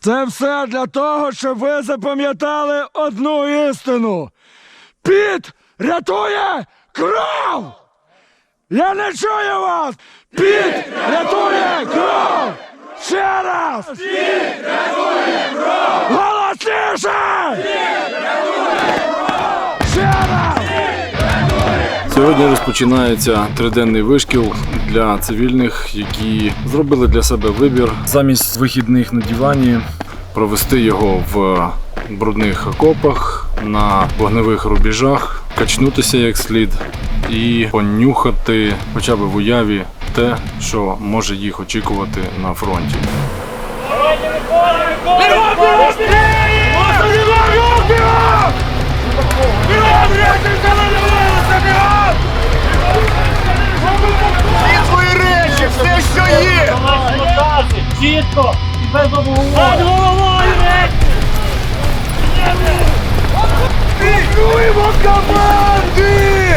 Це все для того, щоб ви запам'ятали одну істину. Піт рятує кров! Я не чую вас! Піт рятує кров! Ще раз! Піт рятує кров! Голосніше! Піт рятує кров! Сьогодні розпочинається триденний вишкіл для цивільних, які зробили для себе вибір замість вихідних на дивані провести його в брудних окопах на вогневих рубежах, качнутися як слід і понюхати, хоча б в уяві, те, що може їх очікувати на фронті. Свої без обговорення. Над головою! Команди!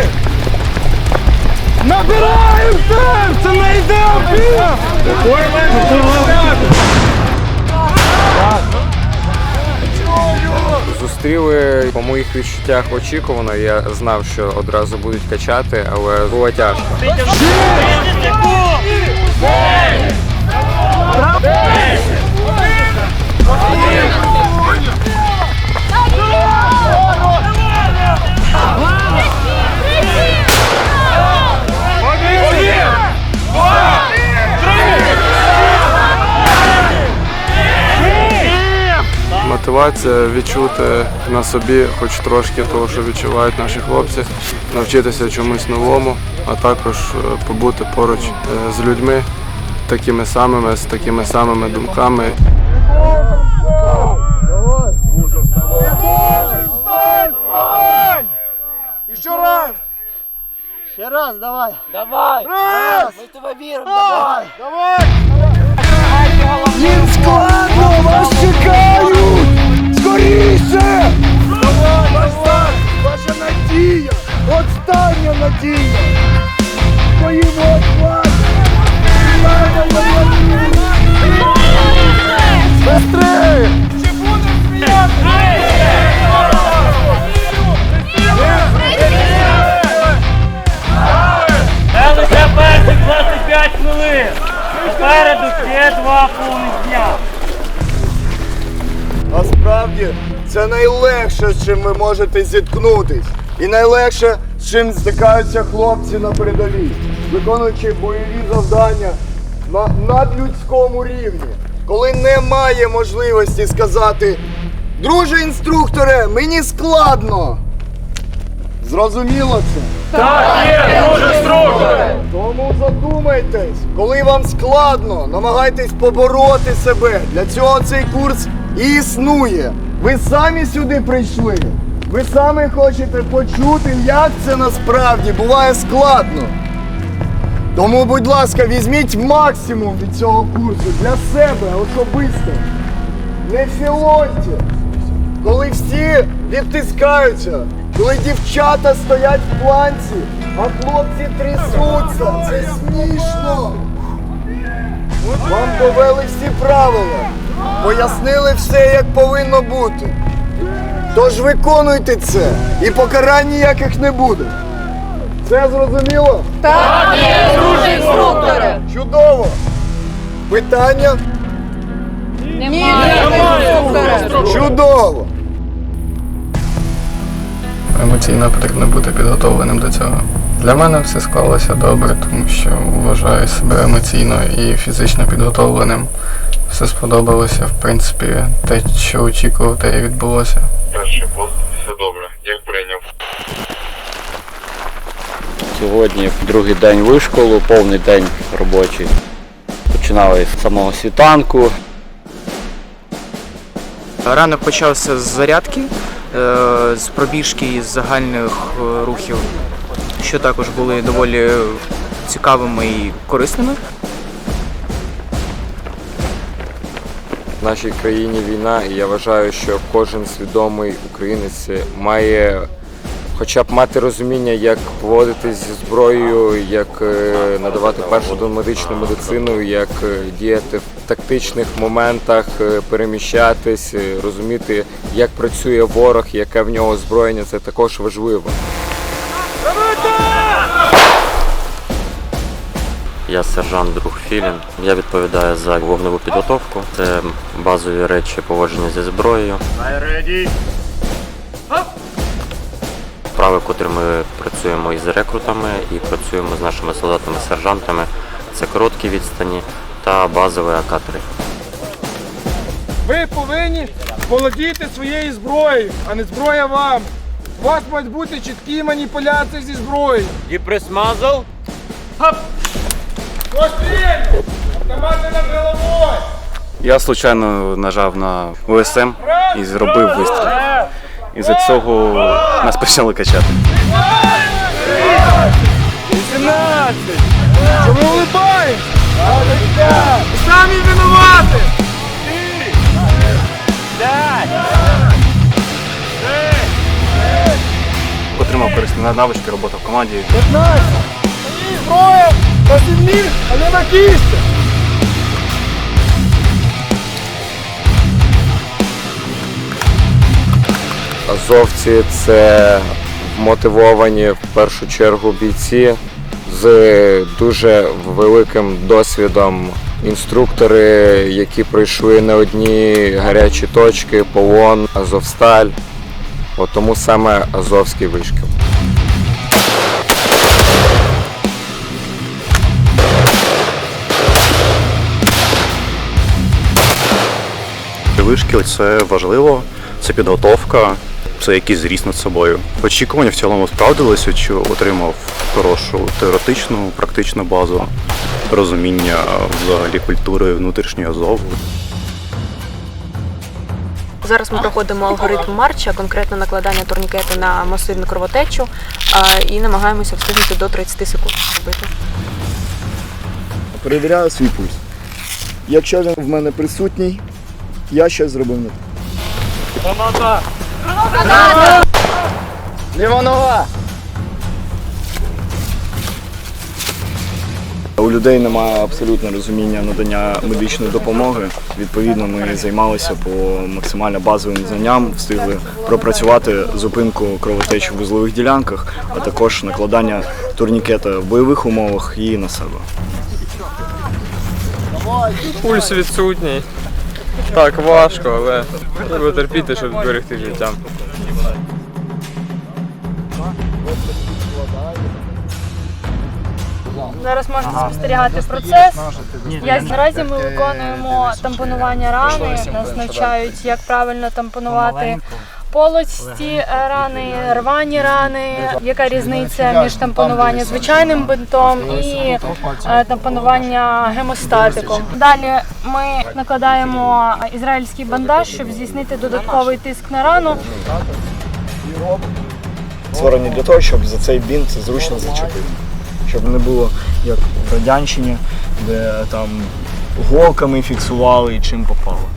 Набираємо серце, не йдемо! Зустріли по моїх відчуттях очікувано. Я знав, що одразу будуть качати, але було тяжко. Мотивація відчути на собі хоч трошки того, що відчувають наші хлопці, навчитися чомусь новому, а також е, побути поруч е, з людьми такими самими, з такими самими думками. Ще раз! Ще раз, давай. Давай! Раз! Ми тебе віримо, давай. Давай! Їм Остання надія! Поїмо від вас! Быстрее! Це лише перших 25 хвилин. Попереду ще два повних дня. Насправді це найлегше, з чим ви можете зіткнутись. І найлегше, з чим стикаються хлопці на передовій, виконуючи бойові завдання на надлюдському рівні, коли немає можливості сказати Друже інструкторе, мені складно. Зрозуміло це? Тому задумайтесь, коли вам складно, намагайтесь побороти себе. Для цього цей курс і існує. Ви самі сюди прийшли. Ви самі хочете почути, як це насправді буває складно. Тому, будь ласка, візьміть максимум від цього курсу для себе особисто. Не філоньте. Коли всі відтискаються, коли дівчата стоять в планці, а хлопці трясуться, це смішно. Вам довели всі правила, пояснили все, як повинно бути. Тож виконуйте це, і покарань ніяких не буде. Це зрозуміло? Так, є, друже інструктори. Чудово! Питання? Немає інструктора. Чудово! Емоційно потрібно бути підготовленим до цього. Для мене все склалося добре, тому що вважаю себе емоційно і фізично підготовленим. Все сподобалося, в принципі, те, що очікував, те і відбулося. Перший пост, все добре, як прийняв. Сьогодні другий день вишколу, повний день робочий. Починали з самого світанку. Ранок почався з зарядки, е, з пробіжки і з загальних е, рухів, що також були доволі цікавими і корисними. В нашій країні війна, і я вважаю, що кожен свідомий українець має хоча б мати розуміння, як поводитись зі зброєю, як е, надавати першу домедичну медицину, як е, діяти в тактичних моментах е, переміщатись, розуміти, як працює ворог, яке в нього озброєння, це також важливо. Я сержант друг Філін. Я відповідаю за вогневу підготовку. Це базові речі поводження зі зброєю. Вправи, котрі ми працюємо із рекрутами і працюємо з нашими солдатами-сержантами. Це короткі відстані та базовий АК-3. Ви повинні володіти своєю зброєю, а не зброя вам. У вас мають бути чіткі маніпуляції зі зброєю. І присмазав. Постріль! Я случайно нажав на ОСМ і зробив вистріл. І за цього нас почали качати. 18! Чому улибаєш? Самі винувати! Отримав корисні навички, робота в команді. 15! Її зброя на кісті! Азовці це мотивовані в першу чергу бійці з дуже великим досвідом. Інструктори, які пройшли не одні гарячі точки, полон, Азовсталь. Тому саме Азовський вишкіл. Вишкіл це важливо, це підготовка, це якийсь зріст над собою. Очікування в цілому справдилися, що отримав хорошу теоретичну, практичну базу, розуміння взагалі культури внутрішньої Азову. Зараз ми проходимо алгоритм марча, конкретно накладання турнікету на масивну кровотечу а, і намагаємося встигнути до 30 секунд робити. Перевіряю свій пульс. Якщо він в мене присутній, я щось зробив не так. Ліва нога! У людей немає абсолютно розуміння надання медичної допомоги. Відповідно, ми займалися по максимально базовим знанням, встигли пропрацювати зупинку кровотечі в вузлових ділянках, а також накладання турнікета в бойових умовах і на себе. Пульс відсутній. Так, важко, але треба терпіти, щоб зберегти життя. Зараз можна спостерігати процес. Як наразі ми виконуємо тампонування рани. Нас навчають, як правильно тампонувати полості рани, рвані рани. Яка різниця між тампонуванням звичайним бинтом і е, тампонування гемостатиком. Далі ми накладаємо ізраїльський бандаж, щоб здійснити додатковий тиск на рану. Створені для того, щоб за цей бінт зручно зачепити. Щоб не було як в радянщині, де там голками фіксували і чим попало.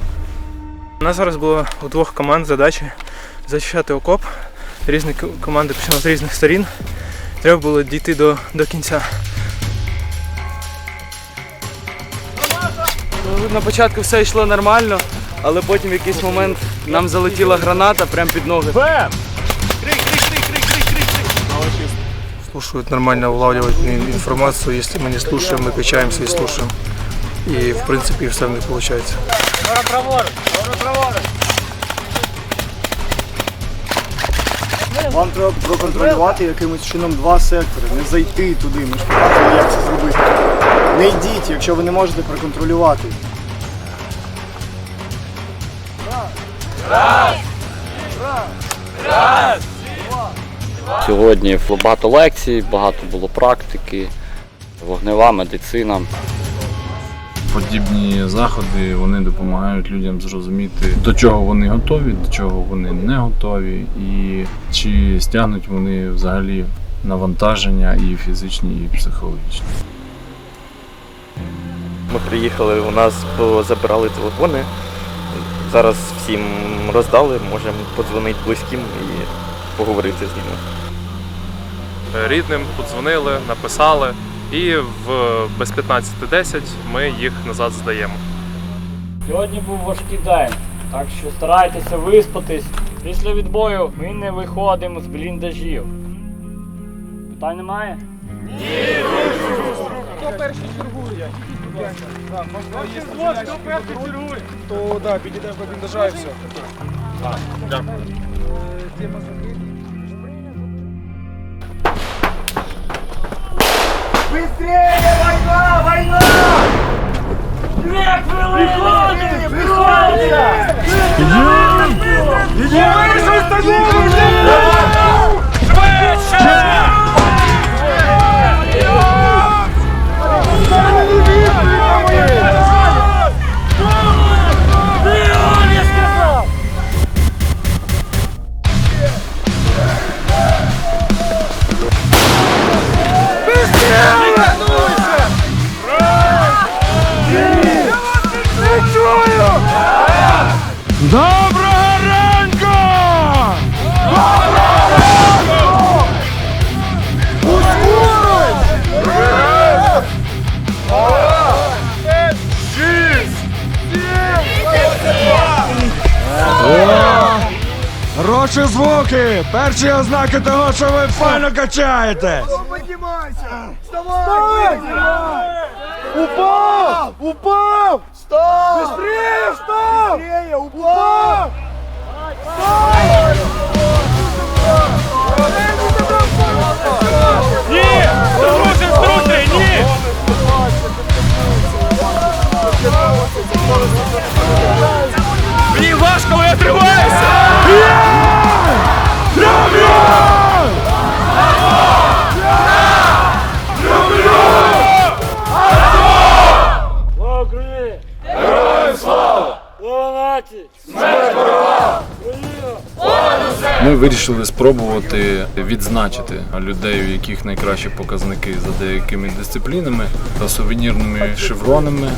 У нас зараз було у двох команд задачі зачищати окоп. Різні команди пішли з різних сторін. Треба було дійти до, до кінця. Ну, На початку все йшло нормально, але потім в якийсь момент нам залетіла граната прямо під ноги. Слушают нормально улавливать информацию. Если мы не слушаем, мы качаемся и слушаем. И в принципе все не получается. Вам треба проконтролювати якимось чином два сектори, не зайти туди. Ми ж показували, як це зробити. Не йдіть, якщо ви не можете проконтролювати. Сьогодні багато лекцій, багато було практики, вогнева медицина. Подібні заходи вони допомагають людям зрозуміти, до чого вони готові, до чого вони не готові, і чи стягнуть вони взагалі навантаження і фізичні, і психологічні. Ми приїхали, у нас забирали телефони. Зараз всім роздали, можемо подзвонити близьким і поговорити з ними. Рідним подзвонили, написали, і в без 15.10 ми їх назад здаємо. Сьогодні був важкий день, так що старайтеся виспатись. Після відбою ми не виходимо з бліндажів. Питань немає? Хто То да, підійдемо до бліндажа і все. Быстрее, война, война! Приходите! Приходите! Доброго Звуки! Перші ознаки того, що ви файно качаєтесь! Поднимайся! Вставай! Упав! Упав! Встал! Быстрее встал! Быстрее! Упал! Ми вирішили спробувати відзначити людей, у яких найкращі показники за деякими дисциплінами та сувенірними шевронами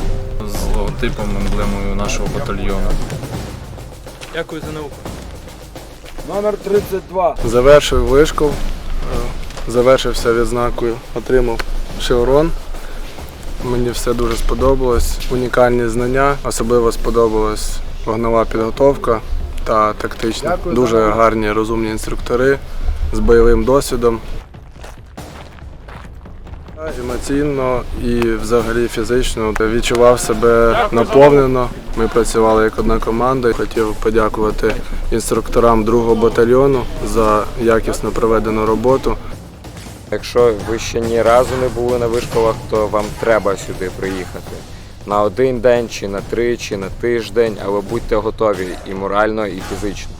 з логотипом емблемою нашого батальйону. Дякую за науку. Номер 32. Завершив вишкол, завершився відзнакою, отримав шеврон. Мені все дуже сподобалось. Унікальні знання, особливо сподобалась вогнева підготовка та тактична. Дуже гарні розумні інструктори з бойовим досвідом. Емоційно і взагалі фізично відчував себе наповнено. Ми працювали як одна команда. Хотів подякувати інструкторам другого батальйону за якісно проведену роботу. Якщо ви ще ні разу не були на вишколах, то вам треба сюди приїхати. На один день, чи на три, чи на тиждень, але будьте готові і морально, і фізично.